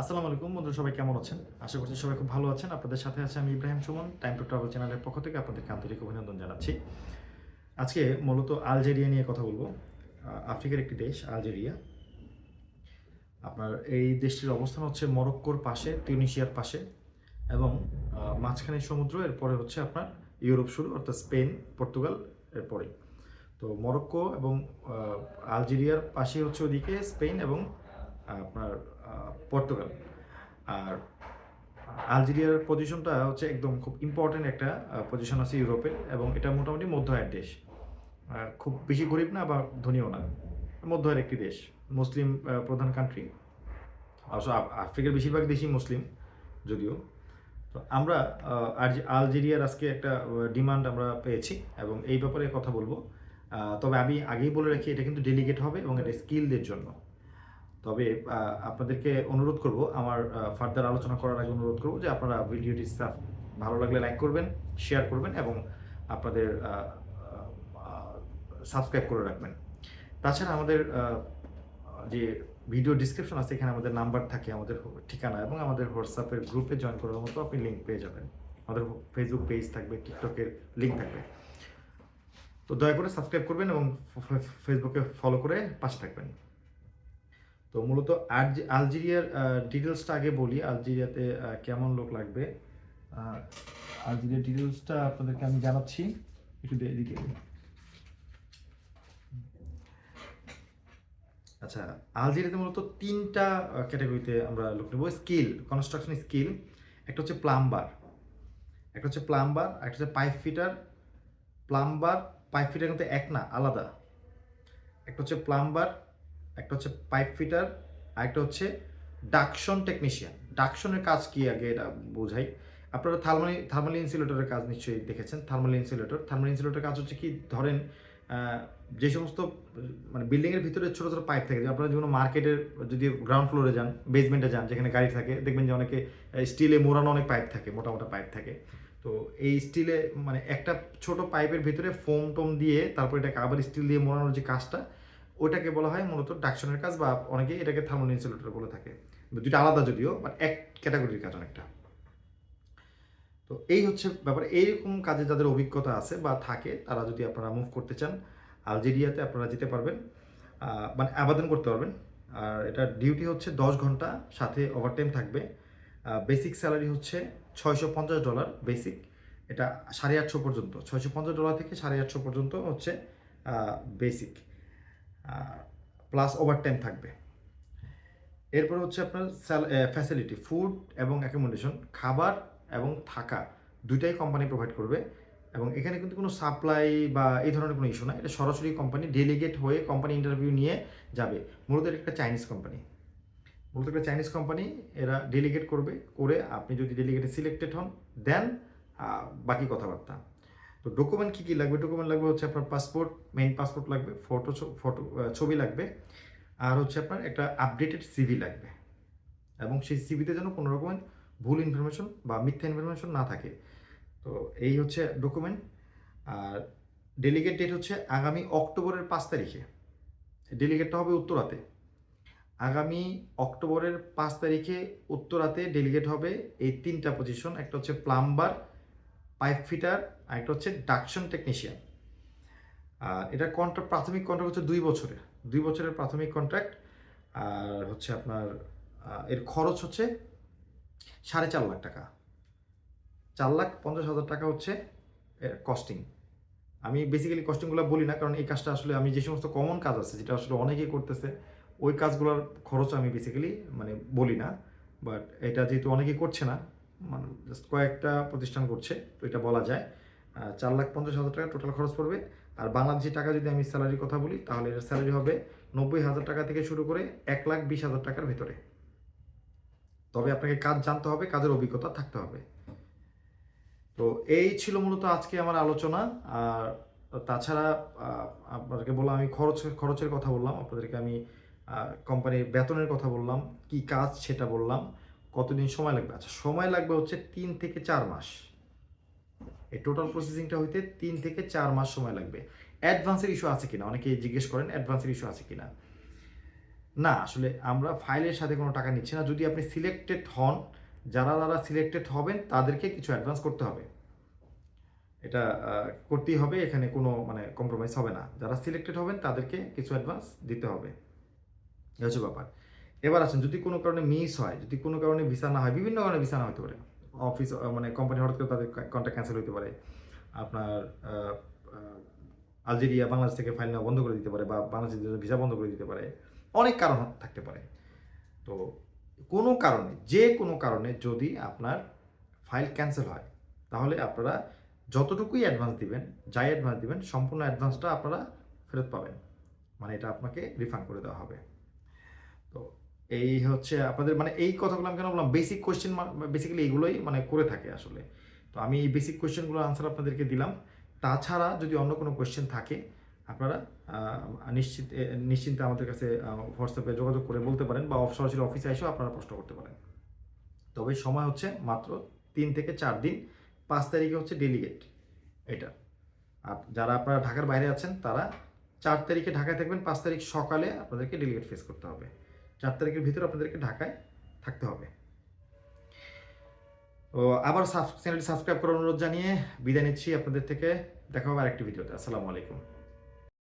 আসসালামু আলাইকুম, বন্ধুরা সবাই কেমন আছেন? আশা করছি সবাই খুব ভালো আছেন। আপনাদের সাথে আছে আমি Ibrahim Sumon time to travel চ্যানেলের পক্ষ থেকে আপনাদেরকে আন্তরিক অভিনন্দন জানাচ্ছি। আজকে মূলত আলজেরিয়া নিয়ে কথা বলব। আফ্রিকার একটি দেশ, আলজেরিয়া। আপনার এই দেশটির অবস্থান হচ্ছে মরক্কোর পাশে টিউনিশিয়ার পাশে এবং মাঝখানে সমুদ্র, এরপরে হচ্ছে আপনার ইউরোপ শুরু, অর্থাৎ স্পেন, পর্তুগাল, এরপরে। তো মরক্কো এবং আলজেরিয়ার পাশে হচ্ছে ওদিকে স্পেন এবং আপনার পর্তুগাল। আর আলজেরিয়ার পজিশনটা হচ্ছে একদম খুব ইম্পর্টেন্ট একটা পজিশন আছে ইউরোপের এবং এটা মোটামুটি মধ্য আয়ের দেশ। খুব বেশি গরিব না বা ধনীও না, মধ্য আয়ের একটি দেশ, মুসলিম প্রধান কান্ট্রি অবশ্য আফ্রিকার বেশিরভাগ দেশই মুসলিম যদিও। তো আমরা আলজেরিয়ার আজকে একটা ডিমান্ড আমরা পেয়েছি এবং এই ব্যাপারে কথা বলব। তবে আমি আগেই বলে রাখি, এটা কিন্তু ডেলিগেট হবে এবং এটা স্কিলদের জন্য। তবে আপনাদেরকে অনুরোধ করব, আমার ফার্দার আলোচনা করার আগে অনুরোধ করব যে আপনারা ভিডিওটি ভালো লাগলে লাইক করবেন, শেয়ার করবেন এবং আপনাদের সাবস্ক্রাইব করে রাখবেন। তাছাড়া আমাদের যে ভিডিও ডিসক্রিপশন আছে, এখানে আমাদের নাম্বার থাকে, আমাদের ঠিকানা এবং আমাদের হোয়াটসঅ্যাপের গ্রুপে জয়েন করার মতো আপনি লিঙ্ক পেয়ে যাবেন। আমাদের ফেসবুক পেজ থাকবে, টিকটকের লিঙ্ক থাকবে। তো দয়া করে সাবস্ক্রাইব করবেন এবং ফেসবুকে ফলো করে পাশে থাকবেন। তো মূলত আলজে- আলজেরিয়ার ডিটেলসটা আগে বলি, আলজেরিয়াতে কেমন লোক লাগবে। আলজেরিয়ার ডিটেলসটা আপনাদেরকে আমি জানাচ্ছি, একটু এদিকে। আচ্ছা আলজেরিয়াতে মূলত তিনটা ক্যাটাগরিতে আমরা লোক নেব। স্কিল কনস্ট্রাকশন স্কিল, একটা হচ্ছে প্লাম্বার। একটা হচ্ছে প্লাম্বার একটা হচ্ছে pipe fitter. Plumber, pipe fitter কিন্তু এক না, আলাদা। একটা হচ্ছে প্লাম্বার একটা হচ্ছে পাইপ ফিটার আর একটা হচ্ছে ডাকশন টেকনিশিয়ান ডাকশনের কাজ কি আগে এটা বোঝাই। আপনারা থার্মালি থার্মাল ইনসুলেটরের কাজ নিশ্চয়ই দেখেছেন। থার্মাল ইনসুলেটর থার্মাল ইনসুলেটরের কাজ হচ্ছে কি, ধরেন যে সমস্ত মানে বিল্ডিংয়ের ভিতরে ছোটো ছোটো পাইপ থাকে আপনারা যেমন মার্কেটের যদি গ্রাউন্ড ফ্লোরে যান বেসমেন্টে যান, যেখানে গাড়ি থাকে, দেখবেন যে অনেকে স্টিলে মোড়ানো অনেক পাইপ থাকে, মোটা মোটা পাইপ থাকে। তো এই স্টিলে মানে একটা ছোট পাইপের ভিতরে ফোম টোম দিয়ে, তারপর এটাকে আবার স্টিল দিয়ে মোড়ানোর যে কাজটা ওটাকে বলা হয় মূলত ডাকশনের কাজ বা অনেকে এটাকে থার্মাল ইনসুলেটর বলে থাকে। দুইটা আলাদা যদিও বাট এক ক্যাটাগরির কাজ অনেকটা। তো এই হচ্ছে ব্যাপার। এইরকম কাজে যাদের অভিজ্ঞতা আছে বা থাকে, তারা যদি আপনারা মুভ করতে চান, আলজেরিয়াতে আপনারা যেতে পারবেন মানে আবেদন করতে পারবেন। আর এটা ডিউটি হচ্ছে দশ ঘণ্টা, সাথে ওভারটাইম থাকবে। বেসিক স্যালারি হচ্ছে ছয়শো পঞ্চাশ ডলার বেসিক এটা সাড়ে আটশো পর্যন্ত, ছয়শো পঞ্চাশ ডলার থেকে সাড়ে আটশো পর্যন্ত হচ্ছে বেসিক প্লাস ওভারটাইম থাকবে। এরপর হচ্ছে আপনার ফ্যাসিলিটি ফুড এবং অ্যাকোমোডেশন খাবার এবং থাকা দুইটাই কোম্পানি প্রোভাইড করবে এবং এখানে কিন্তু কোনো সাপ্লাই বা এই ধরনের কোনো ইস্যু না। এটা সরাসরি কোম্পানি ডেলিগেট হয়ে কোম্পানি ইন্টারভিউ নিয়ে যাবে। মূলত এটা একটা চাইনিজ কোম্পানি মূলত একটা চাইনিজ কোম্পানি এরা ডেলিগেট করবে, করে আপনি যদি ডেলিগেটে সিলেক্টেড হন দেন বাকি কথাবার্তা। তো ডকুমেন্ট কী কী লাগবে? ডকুমেন্ট লাগবে হচ্ছে আপনার পাসপোর্ট মেইন পাসপোর্ট লাগবে ফটো ফটো ছবি লাগবে, আর হচ্ছে আপনার একটা আপডেটেড সিভি লাগবে। এবং সেই সিভিতে যেন কোনো রকমের ভুল ইনফরমেশন বা মিথ্যা ইনফরমেশন না থাকে। তো এই হচ্ছে ডকুমেন্ট আর ডেলিগেট ডেট হচ্ছে আগামী অক্টোবরের পাঁচ তারিখে। ডেলিগেটটা হবে উত্তরাতে। আগামী অক্টোবরের পাঁচ তারিখে উত্তরাতে ডেলিগেট হবে এই তিনটা পজিশন একটা হচ্ছে প্লাম্বার পাইপ ফিটার আর একটা হচ্ছে ডাকশন টেকনিশিয়ান আর এটা কন্ট্রাক্ট প্রাথমিক কন্ট্রাক্ট হচ্ছে দুই বছরের। দুই বছরের প্রাথমিক কন্ট্রাক্ট আর হচ্ছে আপনার এর খরচ হচ্ছে সাড়ে চার লাখ টাকা। চার লাখ পঞ্চাশ হাজার টাকা হচ্ছে এর কস্টিং আমি বেসিক্যালি কস্টিংগুলো বলি না, কারণ এই কাজটা আসলে আমি যে সমস্ত কমন কাজ আছে, যেটা আসলে অনেকেই করতেছে, ওই কাজগুলোর খরচ আমি বেসিক্যালি মানে বলি না। বাট এটা যেহেতু অনেকেই করছে না মানে জাস্ট কয়েকটা প্রতিষ্ঠান করছে, তো এটা বলা যায়। চার লাখ পঞ্চাশ হাজার টাকা টোটাল খরচ পড়বে। আর বাংলাদেশি টাকা যদি আমি স্যালারির কথা বলি, তাহলে এর স্যালারি হবে নব্বই হাজার টাকা থেকে শুরু করে এক লাখ বিশ হাজার টাকার ভেতরে। তবে আপনাকে কাজ জানতে হবে, কাজের অভিজ্ঞতা থাকতে হবে। তো এই ছিল মূলত আজকে আমার আলোচনা। আর তাছাড়া আপনাদেরকে বললাম, আমি খরচ, খরচের কথা বললাম। আপনাদেরকে আমি কোম্পানির বেতনের কথা বললাম, কি কাজ সেটা বললাম। কতদিন সময় লাগবে? আচ্ছা সময় লাগবে হচ্ছে তিন থেকে চার মাস। এই টোটাল প্রসেসিংটা হইতে তিন থেকে চার মাস সময় লাগবে। অ্যাডভান্সের ইস্যু আছে কিনা? অনেকে জিজ্ঞেস করেন অ্যাডভান্সের ইস্যু আছে কিনা? না, আসলে আমরা ফাইলের সাথে কোনো টাকা নিচ্ছি না। যদি আপনি সিলেক্টেড হন, যারা যারা সিলেক্টেড হবেন, তাদেরকে কিছু অ্যাডভান্স করতে হবে। এটা করতেই হবে, এখানে কোনো মানে কম্প্রোমাইজ হবে না। যারা সিলেক্টেড হবেন, তাদেরকে কিছু অ্যাডভান্স দিতে হবে। এই হচ্ছে ব্যাপার। এবার আসেন, যদি কোনো কারণে মিস হয়, যদি কোনো কারণে ভিসা না হয়, বিভিন্ন কারণে ভিসা না হতে পারে। অফিস মানে কোম্পানি হঠাৎ করে তাদের কন্ট্যাক্ট ক্যান্সেল হতে পারে। আপনার আলজেরিয়া, বাংলাদেশ থেকে ফাইল নেওয়া বন্ধ করে দিতে পারে বা বাংলাদেশের ভিসা বন্ধ করে দিতে পারে। অনেক কারণ থাকতে পারে। তো কোনো কারণে, যে কোনো কারণে যদি আপনার ফাইল ক্যান্সেল হয়, তাহলে আপনারা যতটুকুই অ্যাডভান্স দিবেন, যাই অ্যাডভান্স দিবেন, সম্পূর্ণ অ্যাডভান্সটা আপনারা ফেরত পাবেন। মানে এটা আপনাকে রিফান্ড করে দেওয়া হবে। তো এই হচ্ছে আপনাদের মানে এই কথাগুলো আমি কেন বললাম? বেসিক কোয়েশ্চেন বেসিক্যালি এগুলোই মানে করে থাকে আসলে। তো আমি এই বেসিক কোয়েশ্চেনগুলো আনসার আপনাদেরকে দিলাম। তাছাড়া যদি অন্য কোনো কোয়েশ্চেন থাকে, আপনারা নিশ্চিত নিশ্চিন্তে আমাদের কাছে হোয়াটসঅ্যাপে যোগাযোগ করে বলতে পারেন বা সরাসরি অফিসে এসেও আপনারা প্রশ্ন করতে পারেন। তবে সময় হচ্ছে মাত্র তিন থেকে চার দিন। পাঁচ তারিখে হচ্ছে ডেলিগেট এটা। আর যারা আপনারা ঢাকার বাইরে আছেন, তারা চার তারিখে ঢাকায় থাকবেন, পাঁচ তারিখ সকালে আপনাদেরকে ডেলিগেট ফেস করতে হবে। চার তারিখের ভিতরে আপনাদেরকে ঢাকায় থাকতে হবে। ও আবার চ্যানেলটি সাবস্ক্রাইব করার অনুরোধ জানিয়ে বিদায় নিচ্ছি আপনাদের থেকে। দেখা হবে আরেকটি ভিডিওতে। আসসালামু আলাইকুম।